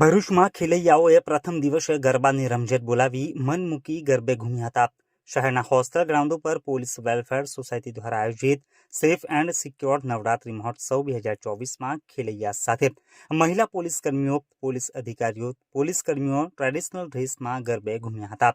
ભરૂચમાં ખેલૈયાઓએ પ્રથમ દિવસે ગરબાની રમઝટ બોલાવી મન મૂકી ગરબે ઘૂમ્યા હતા. શહેરના હોસ્ટેલ ગ્રાઉન્ડ ઉપર પોલીસ વેલફેર સોસાયટી દ્વારા આયોજિત સેફ એન્ડ સિક્યોર નવરાત્રી મહોત્સવ બે હજાર ચોવીસમાં ખેલૈયા સાથે મહિલા પોલીસ કર્મીઓ પોલીસ અધિકારીઓ પોલીસ કર્મીઓ ટ્રેડિશનલ ડ્રેસમાં ગરબે ઘૂમ્યા હતા.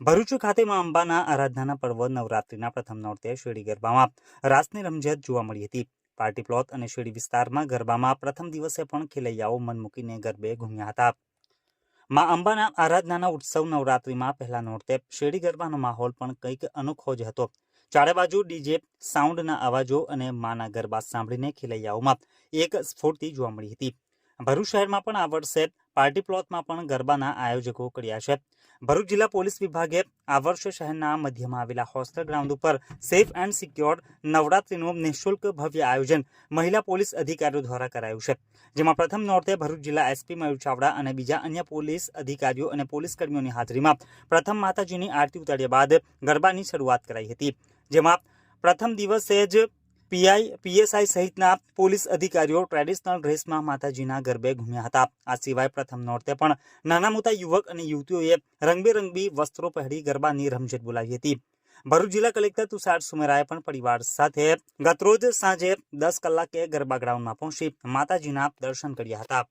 ભરૂચ ખાતે માં અંબાના આરાધનાના પર્વ નવરાત્રીના પ્રથમ નોરતે શેરડી ગરબામાં રાસની રમઝટ જોવા મળી હતી. પાર્ટી પ્લોટ અને શેરી વિસ્તારમાં ગરબામાં પ્રથમ દિવસે પણ ખેલૈયાઓ મન મૂકીને ગરબે ઘૂમ્યા હતા. મા અંબાના આરાધનાના ઉત્સવ નવરાત્રીમાં પહેલા નોરતે શેરડી ગરબાનો માહોલ પણ કંઈક અનોખો જ હતો. ચારે બાજુ ડીજે, સાઉન્ડના અવાજો અને માના ગરબા સાંભળીને ખેલૈયાઓમાં એક સ્ફૂર્તિ જોવા મળી હતી. ભરૂચ શહેરમાં પણ આ વર્ષે પાર્ટી પ્લોટમાં પણ ગરબાના આયોજકો કર્યા છે. ભરૂચ જિલ્લા પોલીસ વિભાગે આ વર્ષે શહેરના મધ્યમાં આવેલા હોસ્ટેલ ગ્રાઉન્ડ ઉપર સેફ એન્ડ સિક્યોર નવરાત્રીનું નિઃશુલ્ક ભવ્ય આયોજન મહિલા પોલીસ અધિકારીઓ દ્વારા કરાયું છે. જેમાં પ્રથમ નોર્તે ભરૂચ જિલ્લા એસપી મયુર ચાવડા અને બીજા અન્ય પોલીસ અધિકારીઓ અને પોલીસ કર્મીઓની હાજરીમાં પ્રથમ માતાજીની આરતી ઉતાર્યા બાદ ગરબાની શરૂઆત કરાઈ હતી. જેમાં પ્રથમ દિવસે જ પીઆઈ, પીએસઆઈ સહિતના પોલીસ અધિકારીઓ ટ્રેડિશનલ ડ્રેસમાં માતાજીના ગરબે ઘૂમ્યા હતા. આ સિવાય પ્રથમ નોરતે પણ નાના મોટા યુવક અને યુવતીઓએ રંગબેરંગી વસ્ત્રો પહેરી ગરબાની રમઝટ બોલાવી હતી. ભરૂચ જિલ્લા કલેક્ટર તુષાર સુમેરાએ પણ પરિવાર સાથે ગતરોજ સાંજે દસ કલાકે ગરબા ગ્રાઉન્ડમાં પહોંચી માતાજીના દર્શન કર્યા હતા.